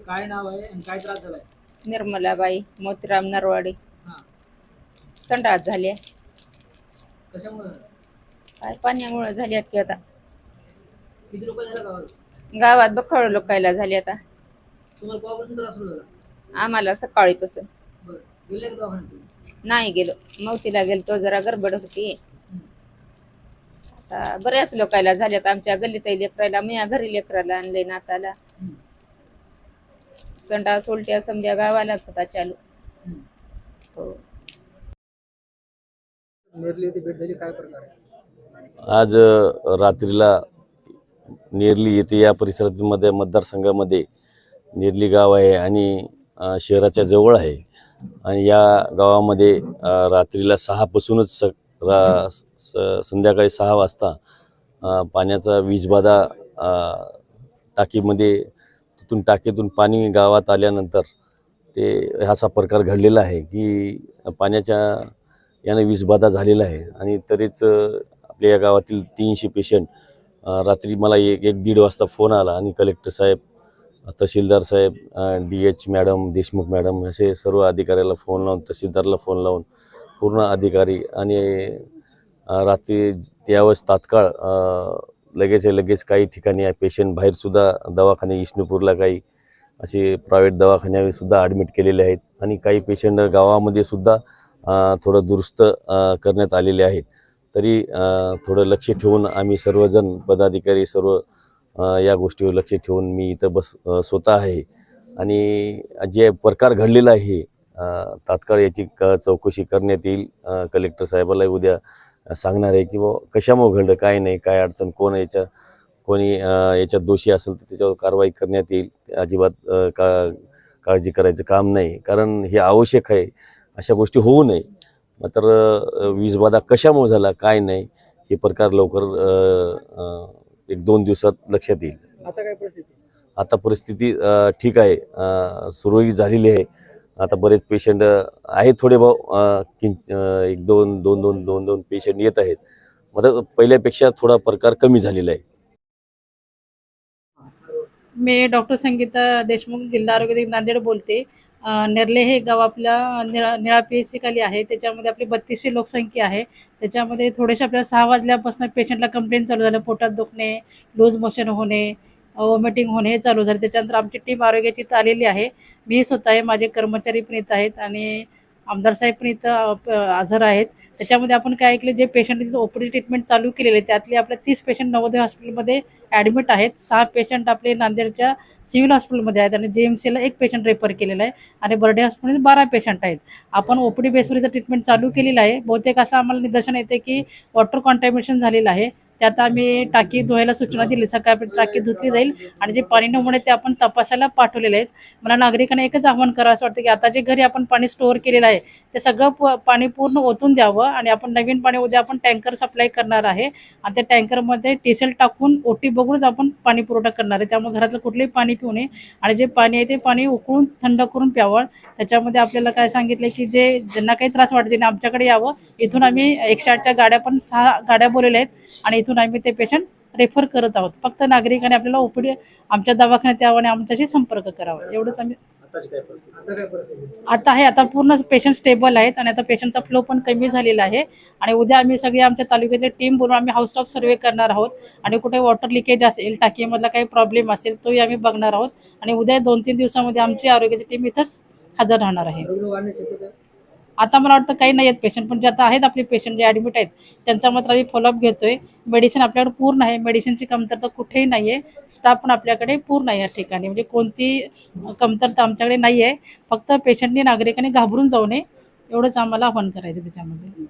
काय नाव आहे आणि काय त्रास झालाय? निर्मलाबाई मोतीराम नरवाडे. हा. संडास झाले कशामुळे काय पाण्यामुळे झाली की आता. किती लोक झाला गावात? गावात बखळ लोकायला झाली आता. तुम्हाला केव्हापासून त्रास सुरू झाला? आम्हाला सकाळीपासून. बरं. गेले का दवाखान्यात तुम्ही? नाही गेलो. मौतीला गेलो तो जरा गडबड होती. आता बऱ्याच लोकायला झाल्यात. आमच्या गल्लीतही लेकराला मी घरी लेकराला आणले नाताला. हम्म. संडास उलट्या समजा गावालाच होता चालू. हो. नेरली येथे भेट झाली काय प्रकार आहे? आज अ, रात्रीला नेरली येथे या परिसरामध्ये मतदारसंघामध्ये नेरली गाव आहे आणि अ, शहराच्या जवळ आहे. आणि या गावामध्ये अ, रात्रीला सहापासूनच स रा स संध्याकाळी सहा वाजता अ, पाण्याचा वीजबाधा अ, टाकीमध्ये तिथून टाकीतून पाणी गावात आल्यानंतर ते असा प्रकार घडलेला आहे की पाण्याच्या यानं वीजबाधा झालेला आहे. आणि तरीच आपल्या या गावातील तीनशे पेशंट रात्री मला एक एक दीड वाजता फोन आला आणि कलेक्टर साहेब तहसीलदार साहेब D H madam Deshmukh madam असे सर्व अधिकाऱ्याला फोन लावून तहसीलदारला फोन लावून पूर्ण अधिकारी आणि रात्री त्यावेळेस तात्काळ अ, लगेच लगेच काही ठिकाणी पेशंट बाहेरसुद्धा दवाखाने विष्णुपूरला काही असे प्रायव्हेट दवाखान्यासुद्धा ॲडमिट केलेले आहेत. आणि काही पेशंट गावामध्ये सुद्धा थोडं दुरुस्त करण्यात आलेले आहेत. तरी थोडं लक्ष ठेवून आम्ही सर्वजण पदाधिकारी सर्व या गोष्टीवर लक्ष ठेवून मी इथं बस स्वतः आहे. आणि जे प्रकार घडलेला आहे तात्काळ याची क चौकशी करण्यात येईल. कलेक्टर साहेबाला उद्या सांगणार आहे की बुवा कशामुळे घडलं काय नाही काय अडचण कोण याच्या कोणी याच्यात दोषी असेल तर त्याच्यावर कारवाई करण्यात येईल. अजिबात का काळजी करायचं काम नाही. कारण हे आवश्यक आहे अशा गोष्टी होऊ नये. मात्र वीजबाधा कशामुळे झाला काय नाही हे प्रकार लवकर एक दोन दिवसात लक्षात येईल. आता काय परिस्थिती? आता परिस्थिती ठीक आहे सुरळीत झालेली आहे. आता बरेच पेशंट आहेत थोडे भाऊ किंच एक दोन दोन दोन दोन दोन पेशंट येत आहेत. मग पहिल्यापेक्षा थोडा प्रकार कमी झालेला आहे. मी डॉक्टर संगीता देशमुख जिल्हा आरोग्य नांदेड बोलते. नेरले नेर्ले हे गाव आपल्या निळा निळा पी एस सी खाली आहे. त्याच्यामध्ये आपली बत्तीसशे लोकसंख्या आहे. त्याच्यामध्ये थोडेसे आपल्याला सहा वाजल्यापासून पेशंटला कंप्लेंट चालू झालं. पोटात दुखणे लूज मोशन होणे वॉमिटिंग होणे हे चालू झाले. त्याच्यानंतर आमची टीम आरोग्याची इथं आलेली आहे. मी स्वतः आहे माझे कर्मचारी पण इथं आहेत आणि आमदार साहेब पण इथं प- हजर आहेत. त्याच्यामध्ये आपण काय ऐकले जे पेशंट तिथं ओपीडी ट्रीटमेंट चालू केलेले आहे त्यातले आपले तीस पेशंट नवोदय हॉस्पिटलमध्ये ॲडमिट आहेत. सहा पेशंट आपले नांदेडच्या सिव्हिल हॉस्पिटलमध्ये आहेत आणि जे एम सीला एक पेशंट रेफर केलेला आहे आणि बर्डे हॉस्पिटलमध्ये बारा पेशंट आहेत. आपण ओपीडी बेसवर इथं ट्रीटमेंट चालू केलेलं आहे. बहुतेक असं आम्हाला निदर्शन येते की वॉटर कॉन्टॅमिनेशन झालेलं आहे. त्यात आम्ही टाकी धुवायला सूचना दिली सकाळी टाकी धुतली जाईल आणि जे पाणी नमुने ते आपण तपासायला पाठवलेले आहेत. मला नागरिकांना एकच आव्हान करावं असं वाटतं की आता जे घरी आपण पाणी स्टोअर केलेलं आहे ते सगळं प पाणी पूर्ण ओतून द्यावं आणि आपण नवीन पाणी उद्या आपण टँकर सप्लाय करणार आहे आणि त्या टँकरमध्ये टेसेल टाकून ओटी बघूनच आपण पाणी पुरवठा करणार आहे. त्यामुळे घरातलं कुठलंही पाणी पिऊ नये आणि जे पाणी आहे ते पाणी उकळून थंड करून प्यावं. त्याच्यामध्ये आपल्याला काय सांगितलं की जे ज्यांना काही त्रास वाटते आमच्याकडे यावं. इथून आम्ही एकशे आठच्या गाड्या पण सहा गाड्या बोललेल्या आहेत आणि इथून आम्ही ते पेशंट रेफर करत आहोत. फक्त नागरिकांनी आपल्याला ओपीडी आमच्या दवाखान्यात यावं आणि आमच्याशी संपर्क करावा. एवढंच आम्ही आता आता आहे आता पूर्ण पेशंट स्टेबल आहेत आणि आता पेशंटचा फ्लो पण कमी झालेला आहे. आणि उद्या आम्ही सगळे आमच्या तालुक्यातले टीम बोलून आम्ही हाऊस स्टॉप सर्वे करणार आहोत. आणि कुठे वॉटर लिकेज असेल टाकीमधला काही प्रॉब्लेम असेल तोही आम्ही बघणार आहोत. आणि उद्या दोन तीन दिवसामध्ये आमची आरोग्याची टीम इथंच हजर राहणार आहे? आता मला वाटतं काही नाही आहेत पेशंट पण जे आता आहेत आपले पेशंट जे ॲडमिट आहेत त्यांचा मात्र आम्ही फॉलोअप घेतोय. मेडिसिन आपल्याकडे पूर्ण आहे. मेडिसिनची कमतरता कुठेही नाही आहे स्टाफ पण आपल्याकडे पूर्ण आहे या ठिकाणी. म्हणजे कोणती कमतरता आमच्याकडे नाही आहे फक्त पेशंटनी नागरिकांनी घाबरून जाऊ नये. एवढंच आम्हाला आव्हान करायचं त्याच्यामध्ये.